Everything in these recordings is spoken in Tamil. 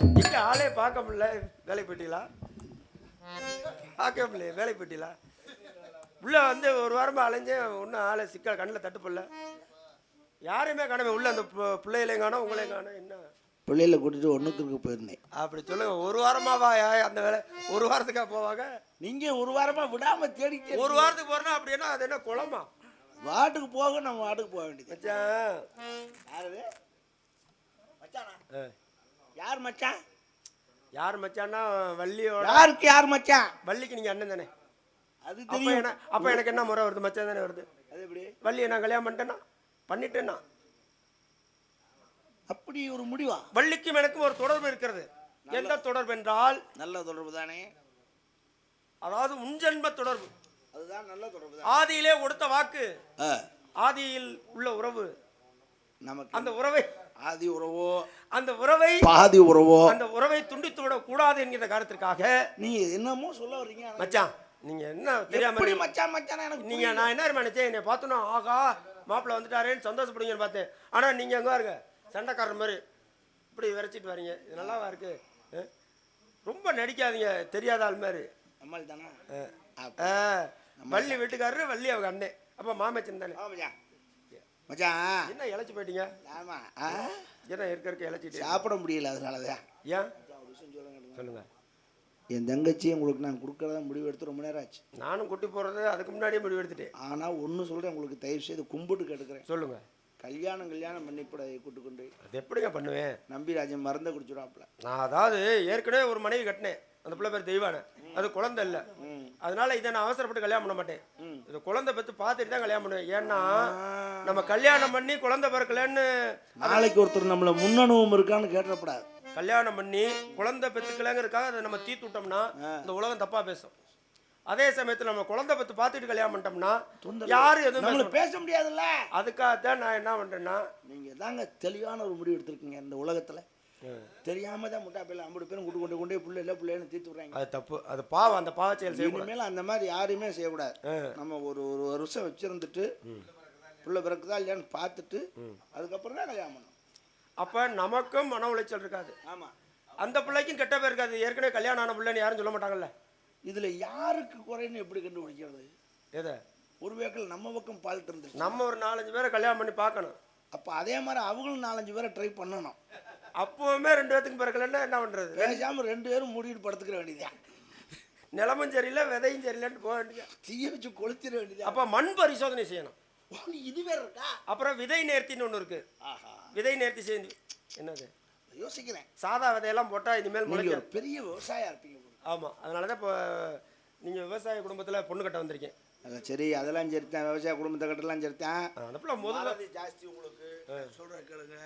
இங்க ஆளே பார்க்க முடியல. வேலை போயிட்டீங்களா? பார்க்க முடியல வேலை போயிட்டீங்களா? உள்ள வந்து ஒரு வாரமா அலைஞ்சேன் ஒன்றும் ஆளை சிக்கல் கண்ணில் தட்டுப்படல யாரையுமே காணவே உள்ள அந்த பிள்ளைகளையும் காணோம் உங்களையும் காணோம். என்ன? பிள்ளைகளை கூட்டிட்டு இருக்க போயிருந்தேன். அப்படி சொல்லுங்க. ஒரு வாரமாவா அந்த வேலை. ஒரு வாரத்துக்கா போவாங்க? நீங்க ஒரு வாரமா விடாம தேடிக்க ஒரு வாரத்துக்கு போறேன்னா அப்படின்னா அது என்ன குளமா? வாட்டுக்கு போக நம்ம வாட்டுக்கு போக வேண்டியது. மச்சான். யாரு மச்சானா. யார் மச்சான்? யார் மச்சான்னா வள்ளியோட யாருக்கு யார் மச்சான்? வள்ளிக்கு நீங்க அண்ணன் தானே? அது தெரியும். அப்ப எனக்கு என்ன முறை வருது? மச்சான் தானே வருது? அது எப்படி? வள்ளியை நான் கல்யாணம் பண்ணிட்டேன்னா? பண்ணிட்டேன்னா? அப்படி ஒரு முடிவா? வள்ளிக்கும் எனக்கும் ஒரு தொடர்பு இருக்கிறது. எந்த தொடர்பு என்றால் நல்ல தொடர்பு தானே? அதாவது முன்ஜென்ம தொடர்பு. அதுதான் நல்ல தொடர்பு ஆதியிலே கொடுத்த வாக்கு. ஆதியில் உள்ள உறவு. நமக்கு அந்த உறவை ஆதி உறவோ அந்த உறவை பாதி உறவோ. அந்த உறவை துண்டித்து விட கூடாது என்கிற காரணத்திற்காக நீங்க என்னமோ சொல்ல வர்றீங்க மச்சான் நீங்க என்ன தெரியாம? மச்சான் மச்சான் எனக்கு நீங்க நான் என்ன நினைச்சேன்? என்னை பார்த்தோன்னா ஆகா மாப்பிள்ள வந்துட்டாரேன்னு சந்தோஷப்படுங்கன்னு பார்த்தேன். ஆனா நீங்க எங்க இருங்க சண்டைக்காரர் மாதிரி இப்படி விரைச்சிட்டு வரீங்க. இது நல்லாவா இருக்கு? ரொம்ப நடிக்காதீங்க தெரியாத ஆள் மாதிரி. நம்மள் தானே வள்ளி வீட்டுக்காரரு வள்ளி அவங்க அண்ணன் அப்ப மாமச்சன் தானே. மச்சான். என்ன இழைச்சி போயிட்டீங்க? ஆமா. ஆ, என்ன இருக்க இருக்க இழைச்சிட்டு சாப்பிட முடியல அதனாலதான். ஏன்? சொல்லுங்க என் தங்கச்சி உங்களுக்கு நான் கொடுக்கறதா முடிவு எடுத்து ரொம்ப நேரம் ஆச்சு. நானும் குட்டி போறது அதுக்கு முன்னாடியே முடிவு எடுத்துட்டேன் ஆனா ஒண்ணு சொல்றேன் உங்களுக்கு தயவு செய்து கும்பிட்டு கேட்டுக்கிறேன். சொல்லுங்க. கல்யாணம் கல்யாணம் பண்ணிப்பட கூட்டு கொண்டு அது எப்படிங்க பண்ணுவேன்? நம்பிராஜன் மருந்தை குடிச்சுடாப்ல நான் அதாவது ஏற்கனவே ஒரு மனைவி கட்டினேன். அந்த பிள்ளை பேர் தெய்வான. அது குழந்தை இல்லை. அதனால இதை நான் அவசரப்பட்டு கல்யாணம் பண்ண மாட்டேன். இது குழந்தை பெற்று பார்த்துட்டு தான் கல்யாணம் பண்ணுவேன். ஏன்னா நம்ம கல்யாணம் பண்ணி குழந்தை பிறக்கலன்னு நாளைக்கு ஒருத்தர் நம்மள முன்னனுபவம் இருக்கான்னு கேட்டப்படாது கல்யாணம் பண்ணி குழந்தை பெற்றுக்கலங்கிறதுக்காக அதை நம்ம தீத்து விட்டோம்னா இந்த உலகம் தப்பா பேசும். அதே சமயத்துல நம்ம குழந்தை பெற்று பார்த்துட்டு கல்யாணம் பண்ணிட்டோம்னா யாரும் எதுவும் பேச முடியாதுல்ல? அதுக்காகத்தான் நான் என்ன பண்றேன்னா நீங்க தாங்க தெளிவான ஒரு முடிவு எடுத்திருக்கீங்க இந்த உலகத்துல. தெரியாம தான் முட்டா பையில ஐம்பது பேரும் கூட்டு கொண்டு கொண்டே புள்ள இல்லை பிள்ளைன்னு தீர்த்து விடுறாங்க. அது தப்பு. அது பாவம் அந்த பாவ செயல் இனிமேல் அந்த மாதிரி யாரையுமே செய்யக்கூடாது. நம்ம ஒரு ஒரு வருஷம் வச்சிருந்துட்டு புள்ள பிறக்குதா இல்லையான்னு பார்த்துட்டு அதுக்கப்புறம் தான் கல்யாணம் பண்ணணும். அப்ப நமக்கும் மன உளைச்சல் இருக்காது. ஆமா. அந்த பிள்ளைக்கும் கெட்ட பேர் இருக்காது. ஏற்கனவே கல்யாணம் ஆன பிள்ளைன்னு யாரும் சொல்ல மாட்டாங்கல்ல? இதுல யாருக்கு குறைன்னு எப்படி கண்டுபிடிக்கிறது? எதை? ஒரு வேக்கில் நம்ம பக்கம் பால்ட் இருந்துச்சு நம்ம ஒரு நாலஞ்சு பேரை கல்யாணம் பண்ணி பார்க்கணும். அப்ப அதே மாதிரி அவங்களும் நாலஞ்சு பேரை ட்ரை பண்ணணும். அப்பவுமே ரெண்டு பேத்துக்கும் பிறக்கலன்னா என்ன பண்றது? பேசாம ரெண்டு பேரும் மூடிட்டு படுத்துக்கிற வேண்டியதா நிலமும் சரியில்லை விதையும் சரியில்லைன்னு போக வேண்டியது தீய வச்சு கொளுத்திட வேண்டியதா அப்ப மண் பரிசோதனை செய்யணும். இது வேற இருக்கா? அப்புறம் விதை நேர்த்தின்னு ஒண்ணு இருக்கு. ஆஹா. விதை நேர்த்தி செய்து என்னது? யோசிக்கிறேன். சாதா விதையெல்லாம் போட்டா இனிமேல் ஒரு பெரிய விவசாயியா இருப்பீங்க போல. ஆமா. அதனாலதான் இப்போ நீங்க விவசாய குடும்பத்துல பொண்ணு கட்ட வந்திருக்கேன். அதான் சரி அதெல்லாம் சரித்தான் விவசாய குடும்பத்தை கட்டலாம் சரித்தான் முதல்ல. ஜாஸ்தி உங்களுக்கு. சொல்ற கேளுங்க.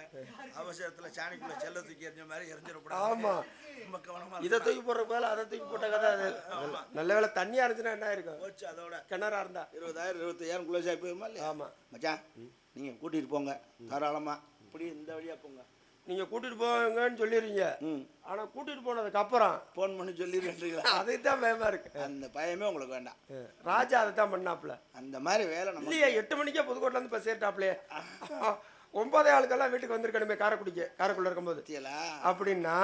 அவசரத்துல சாணிக்குள்ள செல்ல தூக்கி எறிஞ்ச மாதிரி எரிஞ்சிடக்கூடாது. ஆமா. ரொம்ப கவனமா இதை தூக்கி போடுற போல அதை தூக்கி போட்ட கதை அது. நல்ல வேளை தண்ணியா இருந்துச்சுன்னா என்ன இருக்கும் போச்சு அதோட. கிணறா இருந்தா. இருபதாயிரம் இருபத்தையாயிரம் குளோஸ் ஆகி போயிருமா இல்லையா? ஆமா. மச்சான் நீங்க கூட்டிட்டு போங்க தாராளமா. இப்படி இந்த வழியா போங்க. நீங்க கூட்டிட்டு போங்கன்னு சொல்லிடுறீங்க. ம். ஆனா கூட்டிட்டு போனதுக்கு அப்புறம் ஃபோன் பண்ணி சொல்லிடுறீங்களா? அதுக்கு தான் பயமா இருக்கு. அந்த பயமே உங்களுக்கு வேண்டாம். ராஜா அதை தான் பண்ணாப்ல அந்த மாதிரி வேலை நம்ம இல்லையா எட்டு மணிக்கே புதுக்கோட்ல இருந்து பஸ் ஏறிட்டாப்லையே ஒன்பதே ஆளுக்கெல்லாம் வீட்டுக்கு வந்திருக்கணுமே காரைக்குடிக்கு காரைக்குள்ள இருக்கும்போது. அப்படின்னா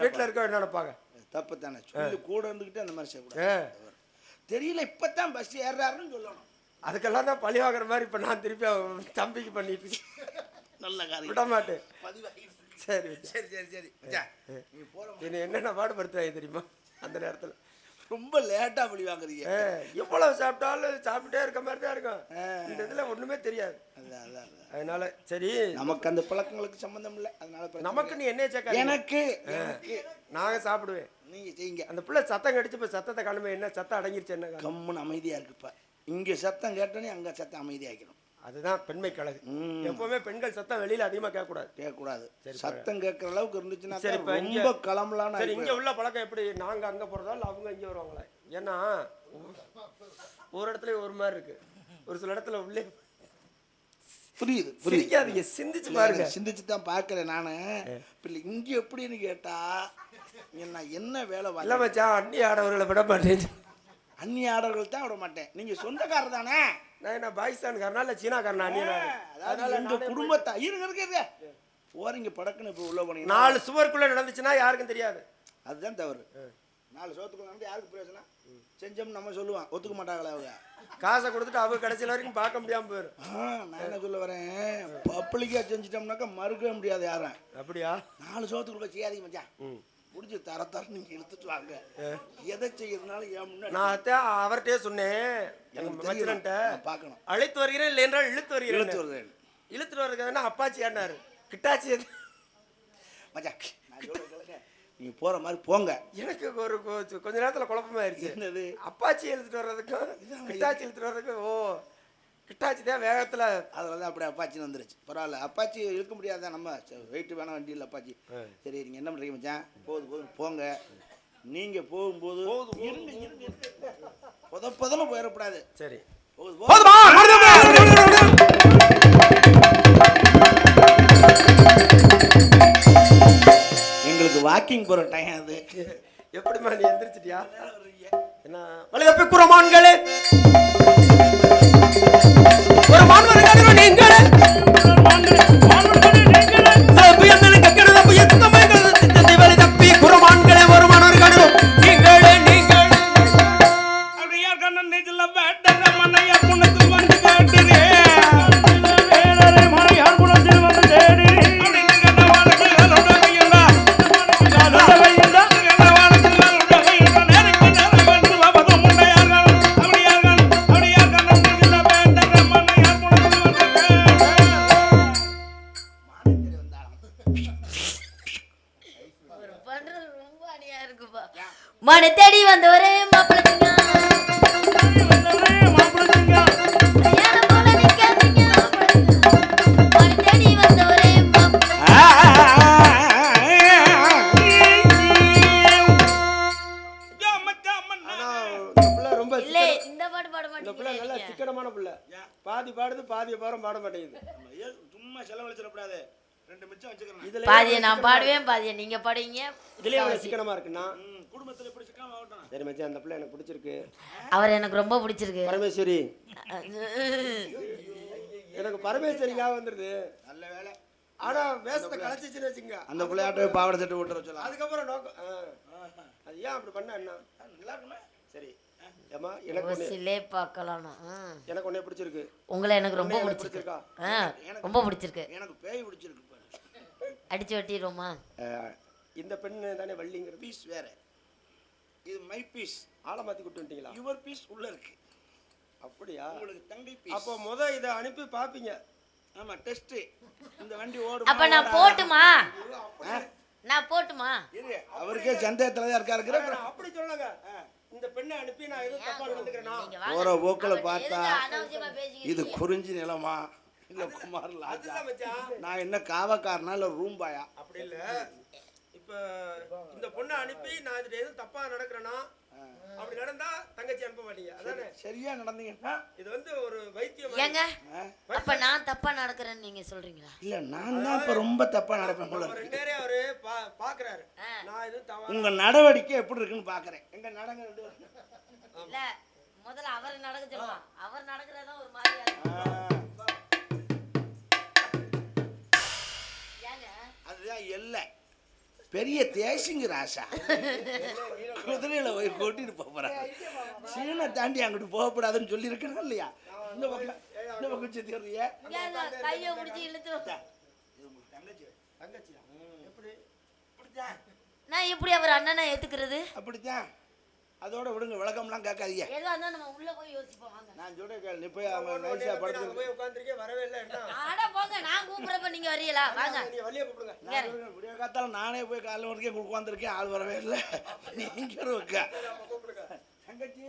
வீட்டுல இருக்க என்ன நினைப்பாங்க தப்பு தானே. சொல்லி கூட இருந்துக்கிட்டு அந்த மாதிரி செய்யக்கூடாது. தெரியல இப்பதான் பஸ் ஏறாருன்னு சொல்லணும். அதுக்கெல்லாம் தான் பழி வாங்குற மாதிரி இப்ப நான் திருப்பி தம்பிக்கு பண்ணிட்டு. நல்ல காரியம். விட மாட்டேன் சரி சரி. சரி சரி நீ போற என்னை என்னென்ன பாடுபடுத்துவாங்க தெரியுமா? அந்த நேரத்துல. ரொம்ப லேட்டா பழி வாங்குறீங்க. எவ்வளவு சாப்பிட்டாலும் சாப்பிட்டே இருக்க மாதிரி தான் இருக்கும். இந்த இதுல ஒண்ணுமே தெரியாது. அதான், அதான், அதான். அதனால சரி. நமக்கு அந்த பழக்கங்களுக்கு சம்பந்தம் இல்லை. அதனால நமக்கு நீ என்ன சேர்க்க. எனக்கு எனக்கு. நாங்க சாப்பிடுவேன். நீங்க செய்யுங்க. அந்த பிள்ளை சத்தம் கடிச்சு இப்ப சத்தத்தை காணுமே என்ன சத்தம் அடங்கிருச்சு என்ன? கம்முன்னு அமைதியா இருக்குப்ப. இங்க சத்தம் கேட்டோன்னே அங்க சத்தம் அமைதியாக்கணும் அதுதான் பெண்மை கழகு. எப்பவுமே பெண்கள் சத்தம் வெளியில அதிகமா கேட்க கூடாது கேட்கக்கூடாது சத்தம் கேட்கற அளவுக்கு இருந்துச்சுன்னா சரி, இப்ப ரொம்ப களம்பலான்னு சரி இங்க உள்ள பழக்கம் எப்படி? நாங்க அங்க போறதா இல்ல அவங்க இங்க வருவாங்களா? ஏன்னா ஒரு இடத்துல ஒரு மாதிரி இருக்கு. ஒரு சில இடத்துல உள்ளே புரியுது புரியுது. சிரிக்காதீங்க சிந்திச்சு பாருங்க. சிந்திச்சு தான் பார்க்கறேன் நானு. பிள்ளை இங்க எப்படின்னு கேட்டா நான் என்ன வேலை இல்ல மச்சான் அண்ணி ஆடவர்களை விட மாட்டேன். அந்நிய ஆடர்கள் தான் விட மாட்டேன். நீங்க சொந்தக்காரர் தானே? நான் என்ன பாகிஸ்தான்காரனா இல்ல சீனாக்காரனா? அண்ணியனா அதாவது எங்க குடும்பத்தை இருங்க இருங்க போறீங்க படக்குன்னு இப்போ உள்ள போனீங்கன்னா. நாலு சுவருக்குள்ள நடந்துச்சுன்னா யாருக்கும் தெரியாது. அதுதான் தவறு. நாலு சோத்துக்குள்ள வந்து யாருக்கு பிரயோஜனம்? செஞ்சோம்னு நம்ம சொல்லுவான் ஒத்துக்க மாட்டாங்களே அவங்க? காசை கொடுத்துட்டு அவங்க கடைசியில் வரைக்கும் பார்க்க முடியாம போயிடும் நான் என்ன சொல்ல வரேன்? பப்ளிக்காக செஞ்சிட்டோம்னாக்கா மறுக்கவே முடியாது யாரும். அப்படியா? நாலு சோத்துக்குள்ள செய்யாதீங்க மச்சான். முடிஞ்சு தர தர நீங்க இழுத்துட்டு வாங்க. எதை செய்யறதுனால ஏன் முன்னாடி நான் அதான் அவர்கிட்டயே சொன்னேன். எனக்கு. மச்சனன்ட்ட பார்க்கணும். அழைத்து வருகிறேன் இல்லை என்றால் இழுத்து வருகிறேன் இழுத்து வருது இழுத்துட்டு வர்றதுக்கு அப்பாச்சி ஏன்னாரு கிட்டாச்சி கேளுங்க. நீங்க போற மாதிரி போங்க. எனக்கு ஒரு கொஞ்ச நேரத்துல குழப்பமாயிருச்சு. என்னது? அப்பாச்சி இழுத்துட்டு வர்றதுக்கும் கிட்டாச்சி இழுத்துட்டு வர்றதுக்கும் ஓ கிட்டாச்சி தான் வேகத்துல அதில் தான் அப்படியே அப்பாச்சின்னு வந்துருச்சு. பரவாயில்ல அப்பாச்சி இழுக்க முடியாதான் நம்ம வெயிட் வேணாம் வண்டி இல்லை அப்பாச்சி. சரி நீங்கள் என்ன பண்ணுறீங்க மச்சான்? போதும் போதும் போங்க. நீங்கள் போகும்போது. புத புதன்னு போயிடக்கூடாது. சரி. போகுது எங்களுக்கு வாக்கிங் போகிற டைம் அது. எப்படிம்மா நீ எந்திரிச்சிட்டியா? என்ன வலிதப்பி குரமான்களே பாட மாட்டேங்குது. சும்மா செலவழிச்சிடக்கூடாது ரெண்டு மிச்சம் வச்சுக்கிறேன். இதுல பாதியை நான் பாடுவேன் பாதியை நீங்க பாடுவீங்க. இதுலயே அவ்வளவு சிக்கனமா இருக்குன்னா குடும்பத்தில் எப்படி சிக்காம ஆகட்டும். சரி மச்சான் அந்த பிள்ளை எனக்கு பிடிச்சிருக்கு. அவர் எனக்கு ரொம்ப பிடிச்சிருக்கு. பரமேஸ்வரி. எனக்கு பரமேஸ்வரிக்காக வந்துருது. நல்ல வேலை. ஆனா வேஷத்தை கலைச்சிச்சுன்னு வச்சுங்க. அந்த பிள்ளையாட்ட பாவாடை சட்டை விட்டுற சொல்லலாம் அதுக்கப்புறம் நோக்கம் ஆ. அது ஏன் அப்படி பண்ண என்ன? நல்லா இருக்குமே. சரி. ஏமா எனக்கு ஒண்ணு சிலே பார்க்கலாம் எனக்கு ஒன்னே பிடிச்சிருக்கு. உங்களை எனக்கு ரொம்ப பிடிச்சிருக்கு. ரொம்ப பிடிச்சிருக்கு. எனக்கு பேய் பிடிச்சிருக்கு அடிச்சு வெட்டிடுவோமா? இந்த பெண்ணு தானே வள்ளிங்கிறது பீஸ் வேற. இது மை பீஸ் ஆளை மாத்தி வந்துட்டீங்களா? யுவர் பீஸ் உள்ள இருக்கு. அப்படியா? உங்களுக்கு தங்கை பீஸ் அப்போ முத இதை அனுப்பி பாப்பீங்க. ஆமா டெஸ்ட் இந்த வண்டி ஓடும். அப்ப நான் போட்டுமா? நான் போட்டுமா? அவருக்கே சந்தேகத்துல தான் நான் அப்படி சொல்லுங்க இந்த பெண்ணை அனுப்பி நான் எதுவும் தப்பா நடந்துக்கிறேனா. போற போக்குல பார்த்தா இது குறிஞ்சி நிலமா? இல்ல குமார் லாஜா? அதுதான் மச்சான். நான் என்ன காவக்காரனா இல்ல ரூம் பாயா அப்படி இல்ல. இப்ப இந்த பொண்ணை அனுப்பி நான் இதுல எதுவும் தப்பா நடக்கிறேனா? அப்படி நடந்தா தங்கச்சி அனுப்ப மாட்டீங்க. அதானே? சரியா நடந்தீங்கன்னா இது வந்து ஒரு வைத்தியம் ஏங்க? அப்ப நான் தப்பா நடக்கிறேன்னு நீங்க சொல்றீங்களா? இல்ல நான் தான் இப்ப ரொம்ப தப்பா நடப்பேன் போல. ரெண்டு பேரையும் அவரு பா- பாக்குறாரு. நான் எதுவும் தவா உங்க நடவடிக்கை எப்படி இருக்குன்னு பாக்குறேன். எங்க நடங்க. இல்ல முதல்ல அவர் நடக்க சொல்லுவான். அவர் நடக்கிறதா ஒரு மாதிரியா அதுதான் எல்லை. பெரிய தேசிங்க ராசா. குதிரையில போய் கூட்டிட்டு போறேன் சீனை தாண்டி அங்கிட்டு போகக்கூடாதுன்னு சொல்லி இருக்கணும் இல்லையா? இந்த பக்கம் இந்த பக்கம் சுத்தி இந்த கையை பிடிச்சி இழுத்து தங்கச்சி தங்கச்சியா? எப்படி? நான் எப்படி அவர் அண்ணனை ஏத்துக்கிறது? அப்படித்தான். அதோட விடுங்க விளக்கம்லாம் கேட்காதீங்க. இருந்தா நம்ம உள்ள போய் யோசிப்போம் வாங்க. நான் சொல்ற கேள் நீ போய் அவங்க உன்னை நைஸா படுத்து போய் உட்கார்ந்திருக்கேன் வரவே இல்லை என்ன? ஆட போங்க நான் கூப்பிடுறப்ப நீங்க வரீங்களா? வாங்க. நீ வழியை கூப்பிடுங்க. நான் விடிய காத்தால நானே போய் காலைல வரைக்கும் உட்காந்துருக்கேன் ஆள் வரவே இல்லை. நீங்க இருக்க கூப்பிடுங்க தங்கச்சி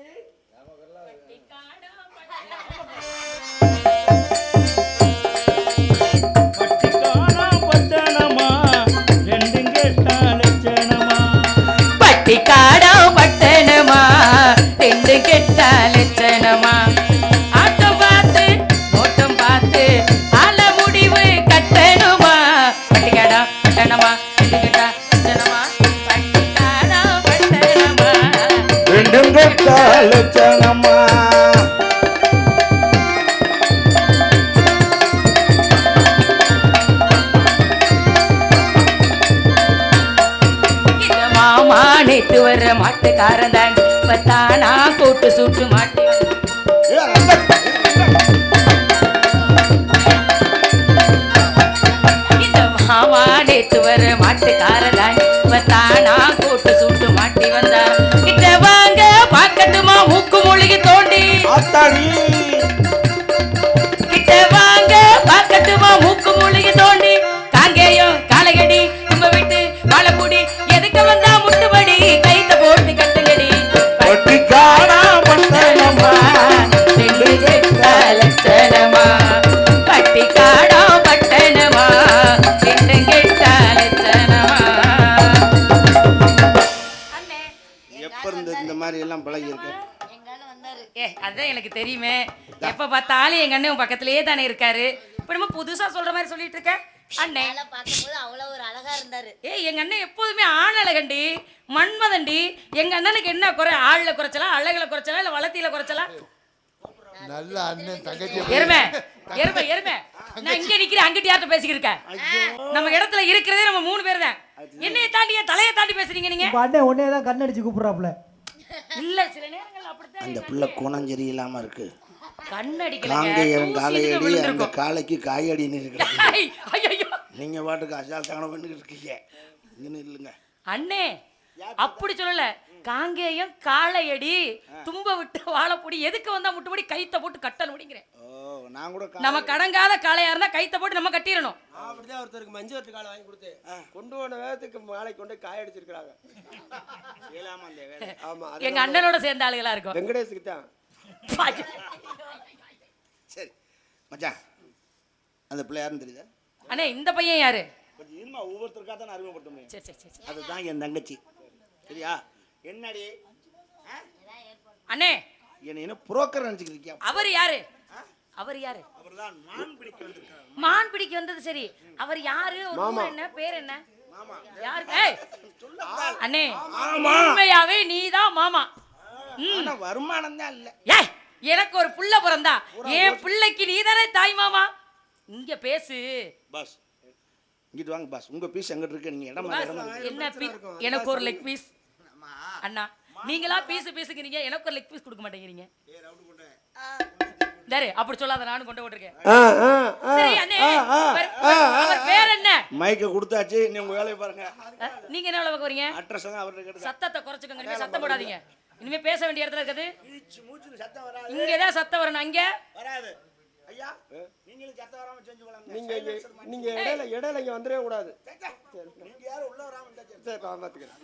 லட்சணமா மாமா நேத்து வர்ற மாட்டுக்காரன் தாண்டி பத்தானா போட்டு சுட்டு மாட்டு. அதான் எனக்கு தெரியுமே. எப்ப பார்த்தாலும் எங்க அண்ணன் பக்கத்திலேயே தானே இருக்காரு. இப்ப நம்ம புதுசா சொல்ற மாதிரி சொல்லிட்டு இருக்க? அண்ணே. மேல பார்க்கும்போது அவ்வளவு ஒரு அழகா இருந்தாரு. ஏய் எங்க அண்ணன் எப்போதுமே ஆணழகண்டி மன்மதண்டி எங்க அண்ணனுக்கு என்ன குறை? ஆள்ல குறைச்சலா அழகுல குறைச்சலா இல்ல வளர்த்தியில குறைச்சலா? நல்ல அண்ணன் தங்கச்சி. எருமை. எருமை எருமை. நான் இங்க நிக்கிறேன் அங்கிட்டு யார்கிட்ட பேசிக்கிட்டு இருக்கேன் நம்ம இடத்துல இருக்கிறதே நம்ம மூணு பேர் தான். என்னைய தாண்டி தலையை தாண்டி பேசுறீங்க நீங்க? அண்ணன் உடனே தான் கண்ணடிச்சு கூப்பிட்றாப்புல. இல்ல சில நேரங்கள் அப்படித்தான் அந்த பிள்ளை குணம் சரியில்லாம இருக்கு. இதுல காலையடி அந்த. காலைக்கு காயடின்னு. நீங்க பாட்டுக்கு அசால்ட்டான பண்ணிக்கிட்டு இருக்கீங்க. இங்கே இல்லைங்க அண்ணே அப்படி சொல்லல. காங்கேயம் காளையடி தும்ப விட்டு வாழைப்பொடி எதுக்கு வந்தா முட்டுப்படி? கைத்த போட்டு கட்டணும் அப்படிங்கிறேன். ஓ நான் கூட நம்ம கடங்காத காளையா இருந்தா கைத்த போட்டு நம்ம கட்டிடணும். அப்படிதான் ஒருத்தருக்கு மஞ்சு வட்டு காலை வாங்கி கொடுத்தேன் கொண்டு போன வேகத்துக்கு மாலை கொண்டு காய வேலை. ஆமா எங்க அண்ணனோட சேர்ந்த ஆளுகளா இருக்கும். வெங்கடேஷுக்கு தான். சரி மச்சான் அந்த பிள்ளை யாருன்னு தெரியுதா? அண்ணே இந்த பையன் யாரு? கொஞ்சம் இருமா ஒவ்வொருத்தருக்காக தான் அறிமுகப்படுத்த சரி சரி சரி சரி. அதுதான் என் தங்கச்சி. சரியா? என்னடி? அண்ணே. என்னை என்ன புரோக்கர் நினச்சிக்கிறியா அவர் யாரு? அவர் யாரு? அவர் தான் நான் பிடிக்க வந்திருக்காரு. மான் பிடிக்க வந்தது சரி. அவர் யாரு? ஒரு என்ன? பேர் என்ன? யாரு? ஏய். அண்ணே உண்மையாவே நீதான் மாமா. ஆனா வருமானம் தான் இல்லை. ஏய் எனக்கு ஒரு புள்ள பிறந்தா. என் பிள்ளைக்கு நீதானே தாய் மாமா. இங்க பேசு. பாஸ். இங்கிட்டு வாங்க பாஸ். உங்க பீஸ் எங்கிட்ட இருக்கு? நீங்க இடம் என்ன பீ எனக்கு ஒரு லெக் பீஸ் அண்ணா நீங்களா பீஸ் பீஸுங்கிறீங்க எனக்கு ஒரு லெக் பீஸ் கொடுக்க மாட்டேங்கிறீங்க. டேரு அப்படி சொல்லாத நானும் கொண்டு போட்டிருக்கேன். பேர் என்ன? மைக்கை கொடுத்தாச்சு நீ உங்க வேலையை பாருங்க. நீங்க என்ன வேலை பார்க்க வரீங்க அட்ரஸ் எல்லாம் அவர்கிட்ட கேட்டு சத்தத்தை குறைச்சுக்கோங்க இனிமே சத்தம் போடாதீங்க. இனிமே பேச வேண்டிய இடத்துல இருக்குது. மூச்சு சத்தம் வராது. இங்க ஏதாவது சத்தம் வரணும் அங்க. வராது. ஐயா நீங்களும் சத்தம் வராம செஞ்சு நீங்க நீங்க இடையில இடையில இங்க வந்துடவே கூடாது. நீங்க யாரும் உள்ள வராம இருந்தா சரி. சரி. நான் பாத்துக்கிறேன்.